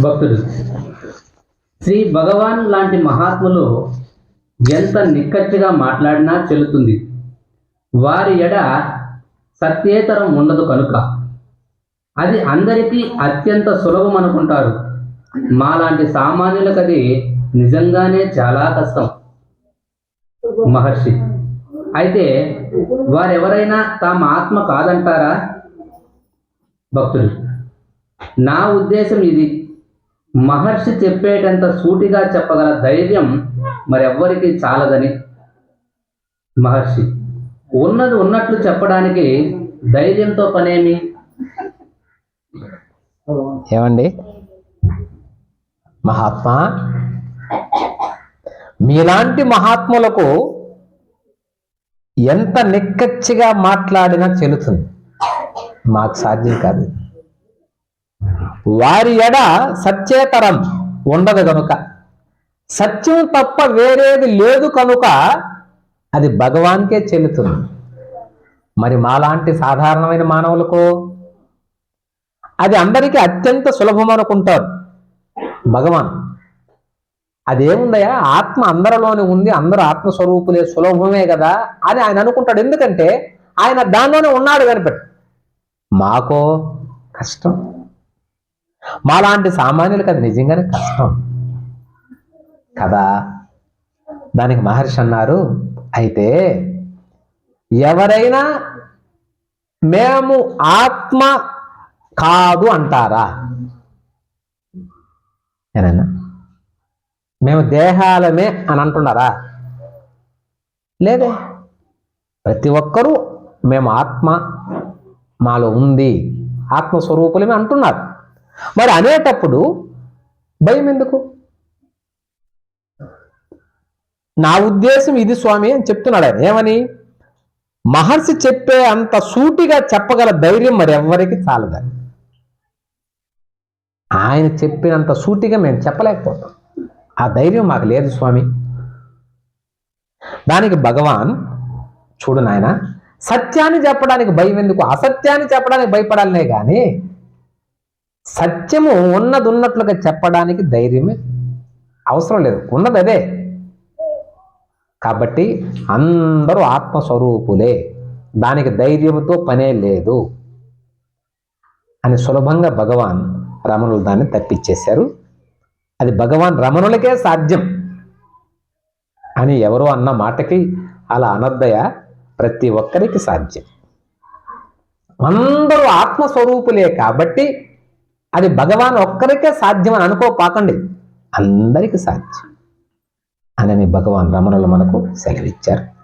భక్తుడు శ్రీ భగవాన్ లాంటి మహాత్ములు ఎంత నిక్కచ్చిగా మాట్లాడినా చెల్లుతుంది. వారి ఎడ సత్యేతరం ఉండదు కనుక. అది అందరికీ అత్యంత సులభం అనుకుంటారు. మాలాంటి సామాన్యులకు అది నిజంగానే చాలా కష్టం. మహర్షి. అయితే వారెవరైనా తాము ఆత్మ కాదంటారా? భక్తులు. నా ఉద్దేశం ఇది. మహర్షి చెప్పేటంత సూటిగా చెప్పగల ధైర్యం మరెవ్వరికి చాలదని మహర్షి. ఉన్నది ఉన్నట్లు చెప్పడానికి ధైర్యంతో పనేమి? ఏమండి? మహాత్మా మీలాంటి మహాత్ములకు ఎంత నిక్కచ్చిగా మాట్లాడినా చెల్లుతుంది. మాకు సాధ్యం కాదు. వారి ఎడ సత్యేతరం ఉండదు కనుక సత్యం తప్ప వేరేది లేదు కనుక అది భగవాన్కే చెల్లుతుంది. మరి మాలాంటి సాధారణమైన మానవులకు? అది అందరికీ అత్యంత సులభం అనుకుంటారు భగవాన్. అదేముందయ్యా? ఆత్మ అందరిలోనే ఉంది అందరూ ఆత్మస్వరూపులే సులభమే కదా అని ఆయన అనుకుంటాడు. ఎందుకంటే ఆయన దానిలోనే ఉన్నాడు కనిపెట్టి. మాకో కష్టం. మాలాంటి సామాన్యులకు అది నిజంగానే కష్టం. కదా? దానికి మహర్షి అన్నారు అయితే ఎవరైనా మేము ఆత్మ కాదు అంటారా? ఏనన్నా? మేము దేహాలమే అని అంటున్నారా? లేదే. ప్రతి ఒక్కరూ మేము ఆత్మ మాలో ఉంది. ఆత్మస్వరూపులమే అంటున్నారు. మరి అనేటప్పుడు భయం ఎందుకు? నా ఉద్దేశం ఇది స్వామి అని చెప్తున్నాడు ఆయన. ఏమని? మహర్షి చెప్పే అంత సూటిగా చెప్పగల ధైర్యం మరి ఎవ్వరికి చాలదని ఆయన చెప్పినంత సూటిగా మేము చెప్పలేకపోతాం. ఆ ధైర్యం మాకు లేదు స్వామి. దానికి భగవాన్ చూడు నాయన సత్యాన్ని చెప్పడానికి భయం ఎందుకు? అసత్యాన్ని చెప్పడానికి భయపడాలనే కానీ సత్యము ఉన్నది ఉన్నట్లుగా చెప్పడానికి ధైర్యమే అవసరం లేదు. ఉన్నది అదే. కాబట్టి అందరూ ఆత్మస్వరూపులే. దానికి ధైర్యంతో పనే లేదు అని సులభంగా భగవాన్ రమణులు దాన్ని తప్పించేశారు. అది భగవాన్ రమణులకే సాధ్యం అని ఎవరో అన్న మాటకి అలా అనద్దయ ప్రతి ఒక్కరికి సాధ్యం. అందరూ ఆత్మస్వరూపులే కాబట్టి అది భగవాన్ ఒక్కరికే సాధ్యం అని అనుకోపాకండి. అందరికీ సాధ్యం. అని భగవాన్ రమణులు మనకు సెలవిచ్చారు.